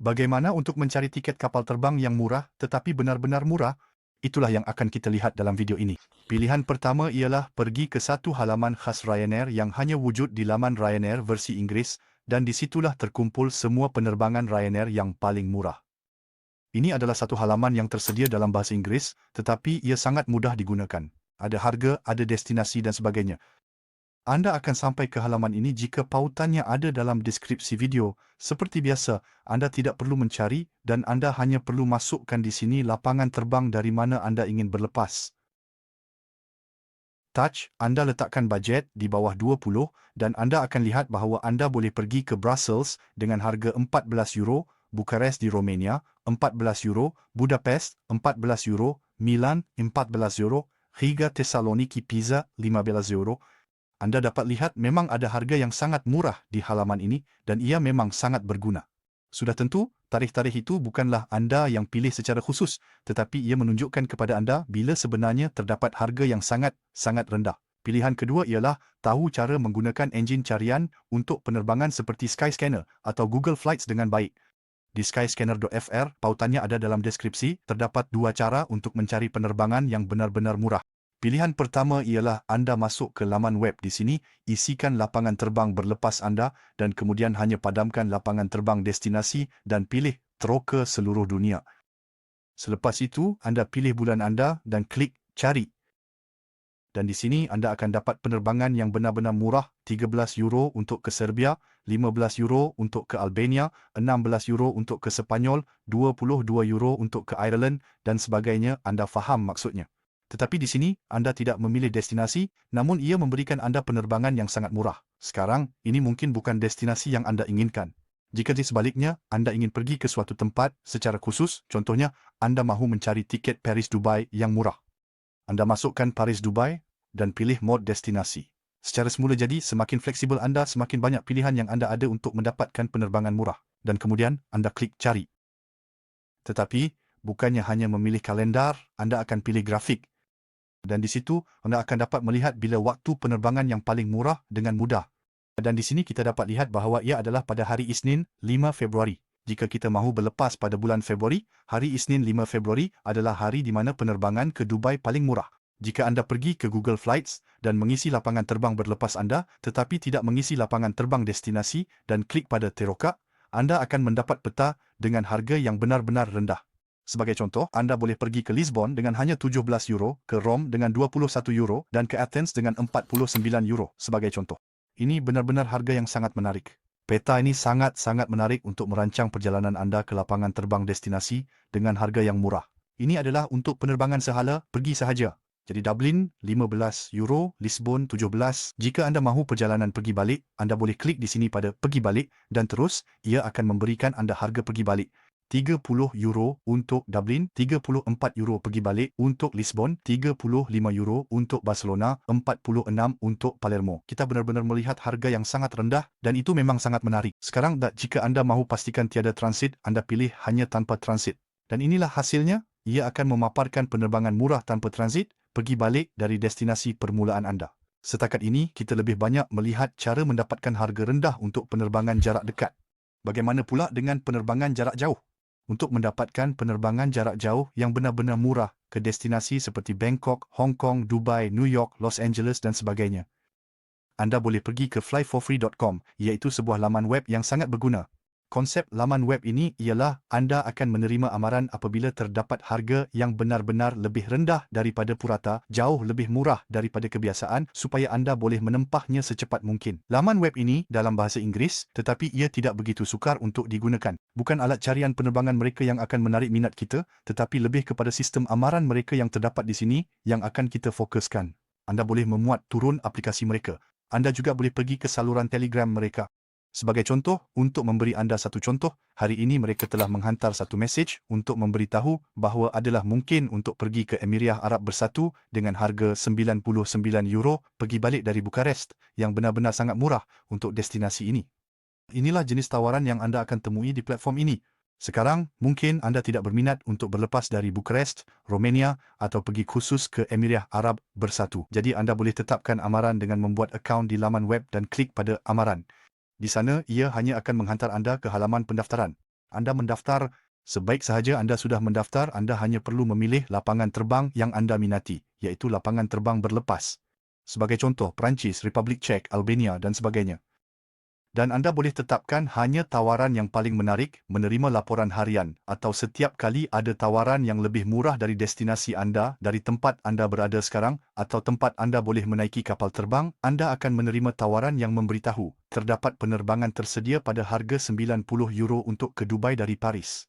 Bagaimana untuk mencari tiket kapal terbang yang murah tetapi benar-benar murah? Itulah yang akan kita lihat dalam video ini. Pilihan pertama ialah pergi ke satu halaman khas Ryanair yang hanya wujud di laman Ryanair versi Inggeris dan di situlah terkumpul semua penerbangan Ryanair yang paling murah. Ini adalah satu halaman yang tersedia dalam bahasa Inggeris tetapi ia sangat mudah digunakan. Ada harga, ada destinasi dan sebagainya. Anda akan sampai ke halaman ini jika pautannya ada dalam deskripsi video. Seperti biasa, anda tidak perlu mencari dan anda hanya perlu masukkan di sini lapangan terbang dari mana anda ingin berlepas. Touch, anda letakkan bajet di bawah 20 dan anda akan lihat bahawa anda boleh pergi ke Brussels dengan harga 14 euro, Bukarest di Romania, 14 euro, Budapest, 14 euro, Milan, 14 euro, Riga Thessaloniki Pisa, 15 euro, anda dapat lihat memang ada harga yang sangat murah di halaman ini dan ia memang sangat berguna. Sudah tentu, tarikh-tarikh itu bukanlah anda yang pilih secara khusus, tetapi ia menunjukkan kepada anda bila sebenarnya terdapat harga yang sangat-sangat rendah. Pilihan kedua ialah tahu cara menggunakan enjin carian untuk penerbangan seperti Skyscanner atau Google Flights dengan baik. Di skyscanner.fr, pautannya ada dalam deskripsi, terdapat dua cara untuk mencari penerbangan yang benar-benar murah. Pilihan pertama ialah anda masuk ke laman web di sini, isikan lapangan terbang berlepas anda dan kemudian hanya padamkan lapangan terbang destinasi dan pilih troke seluruh dunia. Selepas itu, anda pilih bulan anda dan klik cari. Dan di sini anda akan dapat penerbangan yang benar-benar murah, 13 euro untuk ke Serbia, 15 euro untuk ke Albania, 16 euro untuk ke Sepanyol, 22 euro untuk ke Ireland dan sebagainya, anda faham maksudnya. Tetapi di sini, anda tidak memilih destinasi, namun ia memberikan anda penerbangan yang sangat murah. Sekarang, ini mungkin bukan destinasi yang anda inginkan. Jika di sebaliknya, anda ingin pergi ke suatu tempat secara khusus, contohnya, anda mahu mencari tiket Paris-Dubai yang murah. Anda masukkan Paris-Dubai dan pilih mod destinasi. Secara semula jadi, semakin fleksibel anda, semakin banyak pilihan yang anda ada untuk mendapatkan penerbangan murah. Dan kemudian, anda klik cari. Tetapi, bukannya hanya memilih kalendar, anda akan pilih grafik dan di situ anda akan dapat melihat bila waktu penerbangan yang paling murah dengan mudah. Dan di sini kita dapat lihat bahawa ia adalah pada hari Isnin 5 Februari. Jika kita mahu berlepas pada bulan Februari, hari Isnin 5 Februari adalah hari di mana penerbangan ke Dubai paling murah. Jika anda pergi ke Google Flights dan mengisi lapangan terbang berlepas anda tetapi tidak mengisi lapangan terbang destinasi dan klik pada Teroka, anda akan mendapat peta dengan harga yang benar-benar rendah. Sebagai contoh, anda boleh pergi ke Lisbon dengan hanya 17 euro, ke Rome dengan 21 euro dan ke Athens dengan 49 euro sebagai contoh. Ini benar-benar harga yang sangat menarik. Peta ini sangat-sangat menarik untuk merancang perjalanan anda ke lapangan terbang destinasi dengan harga yang murah. Ini adalah untuk penerbangan sehala pergi sahaja. Jadi Dublin 15 euro, Lisbon 17. Jika anda mahu perjalanan pergi balik, anda boleh klik di sini pada pergi balik dan terus ia akan memberikan anda harga pergi balik. 30 euro untuk Dublin, 34 euro pergi balik untuk Lisbon, 35 euro untuk Barcelona, 46 untuk Palermo. Kita benar-benar melihat harga yang sangat rendah dan itu memang sangat menarik. Sekarang jika anda mahu pastikan tiada transit, anda pilih hanya tanpa transit. Dan inilah hasilnya, ia akan memaparkan penerbangan murah tanpa transit, pergi balik dari destinasi permulaan anda. Setakat ini, kita lebih banyak melihat cara mendapatkan harga rendah untuk penerbangan jarak dekat. Bagaimana pula dengan penerbangan jarak jauh? Untuk mendapatkan penerbangan jarak jauh yang benar-benar murah ke destinasi seperti Bangkok, Hong Kong, Dubai, New York, Los Angeles dan sebagainya. Anda boleh pergi ke flyforfree.com iaitu sebuah laman web yang sangat berguna Konsep laman web ini ialah anda akan menerima amaran apabila terdapat harga yang benar-benar lebih rendah daripada purata, jauh lebih murah daripada kebiasaan supaya anda boleh menempahnya secepat mungkin. Laman web ini dalam bahasa Inggeris tetapi ia tidak begitu sukar untuk digunakan. Bukan alat carian penerbangan mereka yang akan menarik minat kita tetapi lebih kepada sistem amaran mereka yang terdapat di sini yang akan kita fokuskan. Anda boleh memuat turun aplikasi mereka. Anda juga boleh pergi ke saluran telegram mereka. Sebagai contoh, untuk memberi anda satu contoh, hari ini mereka telah menghantar satu mesej untuk memberitahu bahawa adalah mungkin untuk pergi ke Emiria Arab Bersatu dengan harga 99 euro pergi balik dari Bukarest yang benar-benar sangat murah untuk destinasi ini. Inilah jenis tawaran yang anda akan temui di platform ini. Sekarang, mungkin anda tidak berminat untuk berlepas dari Bukarest, Romania atau pergi khusus ke Emiria Arab Bersatu. Jadi anda boleh tetapkan amaran dengan membuat akaun di laman web dan klik pada amaran. Di sana, ia hanya akan menghantar anda ke halaman pendaftaran. Anda mendaftar. Sebaik sahaja anda sudah mendaftar, anda hanya perlu memilih lapangan terbang yang anda minati, iaitu lapangan terbang berlepas. Sebagai contoh, Perancis, Republik Czech, Albania dan sebagainya. Dan anda boleh tetapkan hanya tawaran yang paling menarik, menerima laporan harian, atau setiap kali ada tawaran yang lebih murah dari destinasi anda, dari tempat anda berada sekarang, atau tempat anda boleh menaiki kapal terbang, anda akan menerima tawaran yang memberitahu, terdapat penerbangan tersedia pada harga 90 euro untuk ke Dubai dari Paris.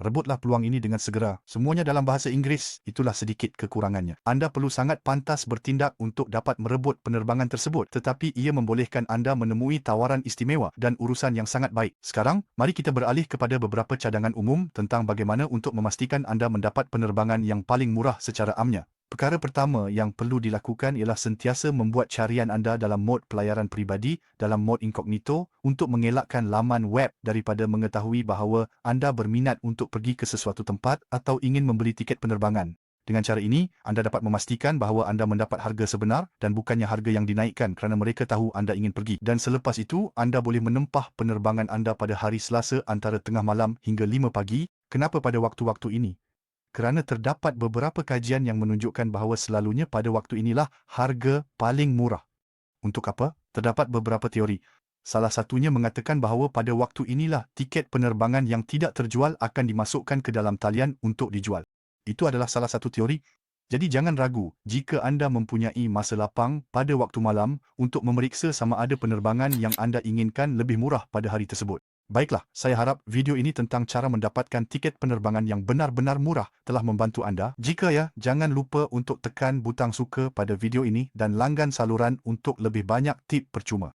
Rebutlah peluang ini dengan segera. Semuanya dalam bahasa Inggeris, itulah sedikit kekurangannya. Anda perlu sangat pantas bertindak untuk dapat merebut penerbangan tersebut, tetapi ia membolehkan anda menemui tawaran istimewa dan urusan yang sangat baik. Sekarang, mari kita beralih kepada beberapa cadangan umum tentang bagaimana untuk memastikan anda mendapat penerbangan yang paling murah secara amnya. Perkara pertama yang perlu dilakukan ialah sentiasa membuat carian anda dalam mod pelayaran peribadi, dalam mod incognito, untuk mengelakkan laman web daripada mengetahui bahawa anda berminat untuk pergi ke sesuatu tempat atau ingin membeli tiket penerbangan. Dengan cara ini, anda dapat memastikan bahawa anda mendapat harga sebenar dan bukannya harga yang dinaikkan kerana mereka tahu anda ingin pergi. Dan selepas itu, anda boleh menempah penerbangan anda pada hari Selasa antara tengah malam hingga 5 pagi. Kenapa pada waktu-waktu ini? Kerana terdapat beberapa kajian yang menunjukkan bahawa selalunya pada waktu inilah harga paling murah. Untuk apa? Terdapat beberapa teori. Salah satunya mengatakan bahawa pada waktu inilah tiket penerbangan yang tidak terjual akan dimasukkan ke dalam talian untuk dijual. Itu adalah salah satu teori. Jadi jangan ragu jika anda mempunyai masa lapang pada waktu malam untuk memeriksa sama ada penerbangan yang anda inginkan lebih murah pada hari tersebut. Baiklah, saya harap video ini tentang cara mendapatkan tiket penerbangan yang benar-benar murah telah membantu anda. Jika ya, jangan lupa untuk tekan butang suka pada video ini dan langgan saluran untuk lebih banyak tip percuma.